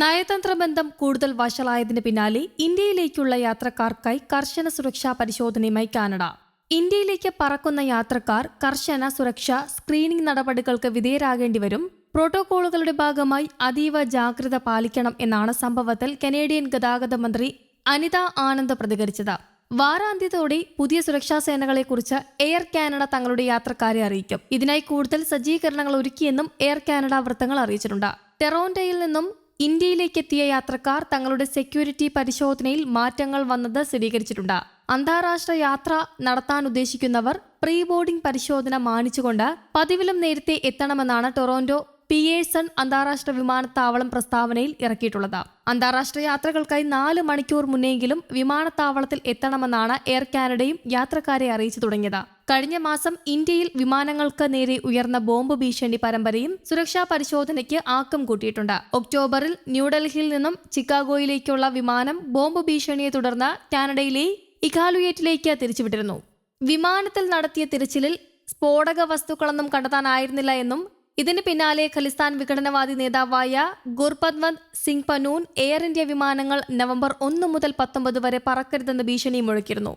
നയതന്ത്ര ബന്ധം കൂടുതൽ വഷളായതിന് പിന്നാലെ ഇന്ത്യയിലേക്കുള്ള യാത്രക്കാർക്കായി കർശന സുരക്ഷാ പരിശോധനയുമായി കാനഡ. ഇന്ത്യയിലേക്ക് പറക്കുന്ന യാത്രക്കാർ കർശന സുരക്ഷ സ്ക്രീനിംഗ് നടപടികൾക്ക് വിധേയരാകേണ്ടി വരും പ്രോട്ടോകോളുകളുടെ ഭാഗമായി അതീവ ജാഗ്രത പാലിക്കണം എന്നാണ് സംഭവത്തിൽ കനേഡിയൻ ഗതാഗത മന്ത്രി അനിത ആനന്ദ് പ്രതികരിച്ചത്. വാരാന്ത്യത്തോടെ പുതിയ സുരക്ഷാ സേനകളെക്കുറിച്ച് എയർ കാനഡ തങ്ങളുടെ യാത്രക്കാരെ അറിയിക്കും. ഇതിനായി കൂടുതൽ സജ്ജീകരണങ്ങൾ ഒരുക്കിയെന്നും എയർ കാനഡ വൃത്തങ്ങൾ അറിയിച്ചിട്ടുണ്ട്. ടെറോണ്ടയിൽ നിന്നും ഇന്ത്യയിലേക്ക് എത്തിയ യാത്രക്കാർ തങ്ങളുടെ സെക്യൂരിറ്റി പരിശോധനയിൽ മാറ്റങ്ങൾ വന്നത് സ്ഥിരീകരിച്ചിട്ടുണ്ട്. അന്താരാഷ്ട്ര യാത്ര നടത്താൻ ഉദ്ദേശിക്കുന്നവർ പ്രീ ബോർഡിംഗ് പരിശോധന മാനിച്ചുകൊണ്ട് പതിവിലും നേരത്തെ എത്തണമെന്നാണ് ടൊറോന്റോ പിയേഴ്സൺ അന്താരാഷ്ട്ര വിമാനത്താവളം പ്രസ്താവനയിൽ ഇറക്കിയിട്ടുള്ളത്. അന്താരാഷ്ട്ര യാത്രകൾക്കായി നാല് മണിക്കൂർ മുന്നെങ്കിലും വിമാനത്താവളത്തിൽ എത്തണമെന്നാണ് എയർ കാനഡയും യാത്രക്കാരെ അറിയിച്ചു തുടങ്ങിയത്. കഴിഞ്ഞ മാസം ഇന്ത്യയിൽ വിമാനങ്ങൾക്ക് നേരെ ഉയർന്ന ബോംബ് ഭീഷണി പരമ്പരയും സുരക്ഷാ പരിശോധനയ്ക്ക് ആക്കം കൂട്ടിയിട്ടുണ്ട്. ഒക്ടോബറിൽ ന്യൂഡൽഹിയിൽ നിന്നും ചിക്കാഗോയിലേക്കുള്ള വിമാനം ബോംബ് ഭീഷണിയെ തുടർന്ന് കാനഡയിലെ ഇഖാലുയേറ്റിലേക്ക് തിരിച്ചുവിട്ടിരുന്നു. വിമാനത്തിൽ നടത്തിയ തിരച്ചിലിൽ സ്ഫോടക വസ്തുക്കളൊന്നും കണ്ടെത്താനായിരുന്നില്ല എന്നും ഇതിന് പിന്നാലെ ഖലിസ്ഥാൻ വിഘടനവാദി നേതാവായ ഗുർപദ്വന്ത് സിംഗ് പനൂൻ എയർ ഇന്ത്യ വിമാനങ്ങൾ നവംബർ ഒന്ന് മുതൽ പത്തൊമ്പത് വരെ പറക്കരുതെന്ന് ഭീഷണി മുഴക്കിയിരുന്നു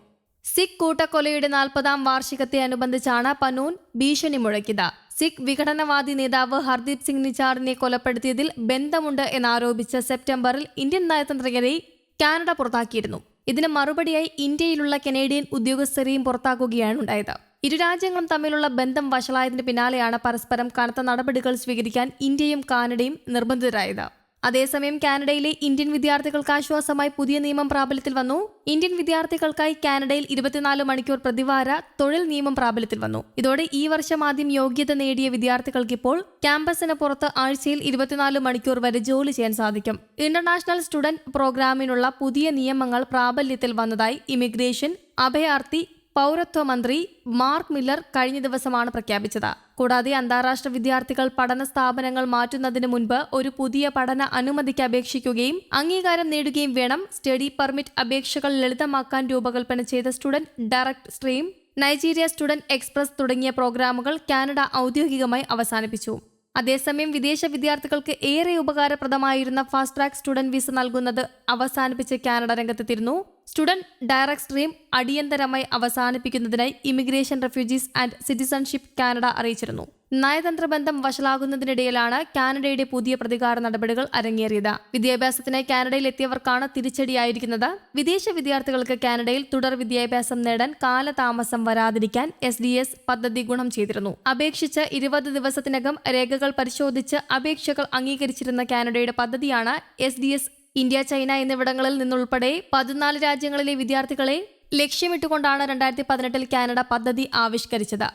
സിഖ് കൂട്ടക്കൊലയുടെ നാൽപ്പതാം വാർഷികത്തെ അനുബന്ധിച്ചാണ് പനൂൻ ഭീഷണി മുഴക്കിയത്. സിഖ് വിഘടനവാദി നേതാവ് ഹർദീപ് സിംഗ് നിജാറിനെ കൊലപ്പെടുത്തിയതിൽ ബന്ധമുണ്ട് എന്നാരോപിച്ച് സെപ്റ്റംബറിൽ ഇന്ത്യൻ നയതന്ത്രജ്ഞരെ കാനഡ പുറത്താക്കിയിരുന്നു. ഇതിന് മറുപടിയായി ഇന്ത്യയിലുള്ള കനേഡിയൻ ഉദ്യോഗസ്ഥരെയും പുറത്താക്കുകയാണ് ഉണ്ടായത്. ഇരു രാജ്യങ്ങളും തമ്മിലുള്ള ബന്ധം വഷളായതിന് പിന്നാലെയാണ് പരസ്പരം കനത്ത നടപടികൾ സ്വീകരിക്കാൻ ഇന്ത്യയും കാനഡയും നിർബന്ധിതരായത്. അതേസമയം കാനഡയിലെ ഇന്ത്യൻ വിദ്യാർത്ഥികൾക്ക് ആശ്വാസമായി പുതിയ നിയമം പ്രാബല്യത്തിൽ വന്നു. ഇന്ത്യൻ വിദ്യാർത്ഥികൾക്കായി കാനഡയിൽ ഇരുപത്തിനാല് മണിക്കൂർ പ്രതിവാര തൊഴിൽ നിയമം പ്രാബല്യത്തിൽ വന്നു. ഇതോടെ ഈ വർഷം ആദ്യം യോഗ്യത നേടിയ വിദ്യാർത്ഥികൾക്ക് ഇപ്പോൾ ക്യാമ്പസിന് പുറത്ത് ആഴ്ചയിൽ ഇരുപത്തിനാല് മണിക്കൂർ വരെ ജോലി ചെയ്യാൻ സാധിക്കും. ഇന്റർനാഷണൽ സ്റ്റുഡന്റ് പ്രോഗ്രാമിനുള്ള പുതിയ നിയമങ്ങൾ പ്രാബല്യത്തിൽ വന്നതായി ഇമിഗ്രേഷൻ അഭയാർത്ഥി പൗരത്വ മന്ത്രി മാർക്ക് മില്ലർ കഴിഞ്ഞ ദിവസമാണ് പ്രഖ്യാപിച്ചത്. കൂടാതെ അന്താരാഷ്ട്ര വിദ്യാർത്ഥികൾ പഠന സ്ഥാപനങ്ങൾ മാറ്റുന്നതിന് മുൻപ് ഒരു പുതിയ പഠന അനുമതിക്ക് അപേക്ഷിക്കുകയും അംഗീകാരം നേടുകയും വേണം. സ്റ്റഡി പെർമിറ്റ് അപേക്ഷകൾ ലളിതമാക്കാൻ രൂപകൽപ്പന ചെയ്ത student direct stream Nigeria student express തുടങ്ങിയ പ്രോഗ്രാമുകൾ കാനഡ ഔദ്യോഗികമായി അവസാനിപ്പിച്ചു. അതേസമയം വിദേശ വിദ്യാർത്ഥികൾക്ക് ഏറെ ഉപകാരപ്രദമായിരുന്ന ഫാസ്റ്റ് ട്രാക്ക് സ്റ്റുഡന്റ് വിസ നൽകുന്നത് അവസാനിപ്പിച്ച് കാനഡ രംഗത്തെത്തിയിരുന്നു. സ്റ്റുഡന്റ് ഡയറക്ട് സ്ട്രീം അടിയന്തരമായി അവസാനിപ്പിക്കുന്നതിനായി immigration refugees and citizenship Canada അറിയിച്ചിരുന്നു. നയതന്ത്ര ബന്ധം വഷളാകുന്നതിനിടയിലാണ് കാനഡയുടെ പുതിയ പ്രതികാര നടപടികൾ അരങ്ങേറിയത്. വിദ്യാഭ്യാസത്തിനായി കാനഡയിൽ എത്തിയവർക്കാണ് തിരിച്ചടിയായിരിക്കുന്നത്. വിദേശ വിദ്യാർത്ഥികൾക്ക് കാനഡയിൽ തുടർ വിദ്യാഭ്യാസം നേടാൻ കാലതാമസം വരാതിരിക്കാൻ എസ് ഡി എസ് പദ്ധതി ഗുണം ചെയ്തിരുന്നു. അപേക്ഷിച്ച് ഇരുപത് ദിവസത്തിനകം രേഖകൾ പരിശോധിച്ച് അപേക്ഷകൾ അംഗീകരിച്ചിരുന്ന കാനഡയുടെ പദ്ധതിയാണ് S D S India China എന്നിവിടങ്ങളിൽ നിന്നുൾപ്പെടെ പതിനാല് രാജ്യങ്ങളിലെ വിദ്യാർത്ഥികളെ ലക്ഷ്യമിട്ടുകൊണ്ടാണ് രണ്ടായിരത്തി പതിനെട്ടിൽ കാനഡ പദ്ധതി ആവിഷ്കരിച്ചത്.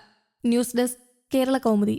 News desk Kerala Kaumudi.